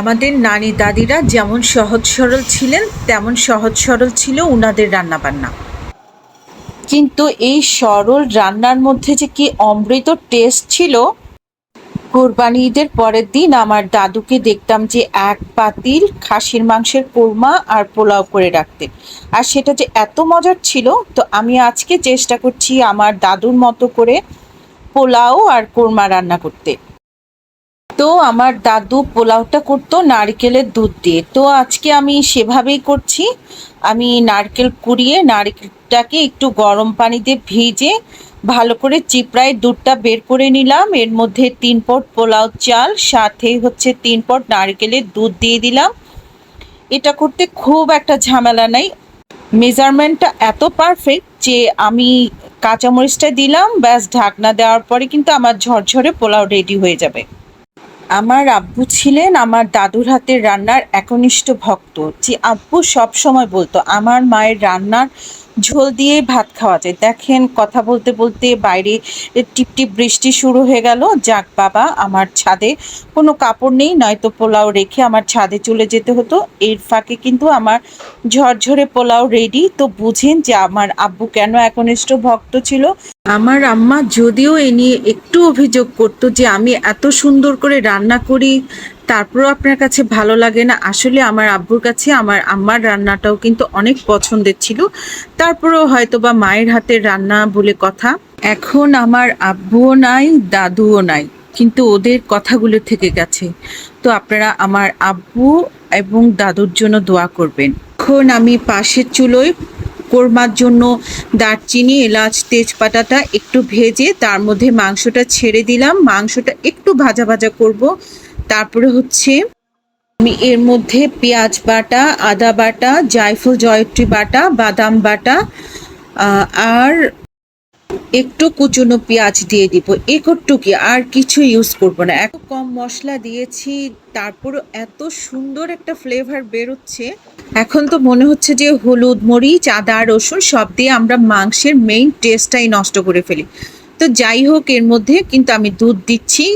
আমাদের নানি দাদিরা যেমন সহজ সরল ছিলেন, তেমন সহজ সরল ছিল উনাদের রান্নাবান্না। কিন্তু এই সরল রান্নার মধ্যে যে কি অমৃত টেস্ট ছিল, কোরবানি ঈদের পরের দিন আমার দাদুকে দেখতাম যে এক পাতিল খাসির মাংসের কোরমা আর পোলাও করে রাখতেন। আর সেটা যে এত মজার ছিল, তো আমি আজকে চেষ্টা করছি আমার দাদুর মতো করে পোলাও আর কোরমা রান্না করতে। তো আমার দাদু পোলাওটা করতো, নারকেলের দুধ দিয়ে। তো আজকে আমি সেভাবেই করছি। আমি নারকেল কুড়িয়ে, নারকেলটাকে একটু গরম পানিতে ভিজে ভালো করে চিপড়ায় দুধটা বের করে নিলাম। এর মধ্যে তিন পট পোলাও চাল, সাথে হচ্ছে তিন পট নারকেলের দুধ দিয়ে দিলাম। এটা করতে খুব একটা ঝামেলা নাই। মেজারমেন্টটা এত পারফেক্ট যে আমি কাঁচামরিচটা দিলাম, ব্যাস ঢাকনা দেওয়ার পরে কিন্তু আমার ঝরঝরে পোলাও রেডি হয়ে যাবে। আমার আব্বু ছিলেন আমার দাদুর হাতের রান্নার একনিষ্ঠ ভক্ত। যে আব্বু সব সময় বলতো, আমার মায়ের রান্নার ঝোল দিয়েই ভাত খাওয়া যায়। দেখেন, কথা বলতে বলতে বাইরে টিপটিপ বৃষ্টি শুরু হয়ে গেল। যাক বাবা, আমার ছাদে কোনো কাপড় নেই, নয়তো পোলাও রেখে আমার ছাদে চলে যেতে হতো। এর ফাঁকে কিন্তু আমার ঝরঝরে পোলাও রেডি তো বুঝেন যে আমার আব্বু কেন একনিষ্ঠ ভক্ত ছিল? আমার আম্মা যদিও এ নিয়ে একটু অভিযোগ করতো যে আমি এত সুন্দর করে রান্না করি তারপরেও আপনার কাছে ভালো লাগে না, আসলে আমার আব্বুর কাছে আমার আম্মার রান্নাটাও কিন্তু অনেক পছন্দের ছিল। তারপরেও হয়তো বা মায়ের হাতের রান্না বলে কথা। এখন আমার আব্বুও নাই, দাদুও নাই, কিন্তু ওদের কথাগুলো থেকে গেছে। তো আপনারা আমার আব্বু এবং দাদুর জন্য দোয়া করবেন। এখন আমি পাশের চুলোয় কোরমার জন্য দারচিনি, এলাচ, তেজপাতাটা একটু ভেজে তার মধ্যে মাংসটা ছেড়ে দিলাম। মাংসটা একটু ভাজা ভাজা করব। তারপরে হচ্ছে আমি এর মধ্যে পেঁয়াজ বাটা, আদা বাটা, জায়ফল, জয়ত্রী বাটা, বাদাম বাটা আর একটু কুচনো পেঁয়াজ দিয়ে দিব। একটুকি, আর কিছু ইউজ করব না। এত কম মশলা দিয়েছি তারপরও এত সুন্দর একটা ফ্লেভার বেরোচ্ছে। এখন তো মনে হচ্ছে যে হলুদ মরিচ, আদা, রসুন সব দিয়ে আমরা মাংসের মেইন টেস্টটাই নষ্ট করে ফেলি। তো যাই হোক, এর মধ্যে কিন্তু আমি দুধ দিচ্ছি।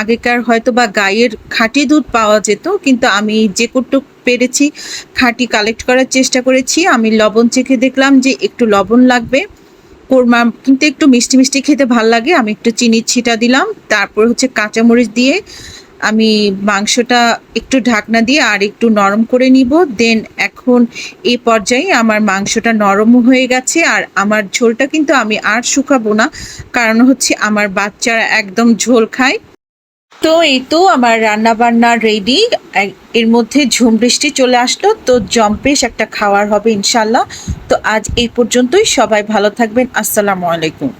আগেকার হয়তো বা গায়ের খাঁটি দুধ পাওয়া যেত, কিন্তু আমি যে কটুক পেরেছি, খাঁটি কালেক্ট করার চেষ্টা করেছি। আমি লবণ চেখে দেখলাম যে একটু লবণ লাগবে। কোরমা কিন্তু একটু মিষ্টি মিষ্টি খেতে ভালো লাগে। আমি একটু চিনির ছিটা দিলাম। তারপর হচ্ছে কাঁচামরিচ দিয়ে আমি মাংসটা একটু ঢাকনা দিয়ে আর একটু নরম করে নিব। দেন এখন এই পর্যায়ে আমার মাংসটা নরম হয়ে গেছে আর আমার ঝোলটা কিন্তু আমি আর শুকাবো না। কারণ হচ্ছে আমার বাচ্চারা একদম ঝোল খায়। তো এই তো আমার রান্না বান্না রেডি এর মধ্যে ঝুম বৃষ্টি চলে আসলো, তো জম্পেশ একটা খাওয়ার হবে ইনশাল্লাহ তো আজ এই পর্যন্তই। সবাই ভালো থাকবেন। আসসালামু আলাইকুম।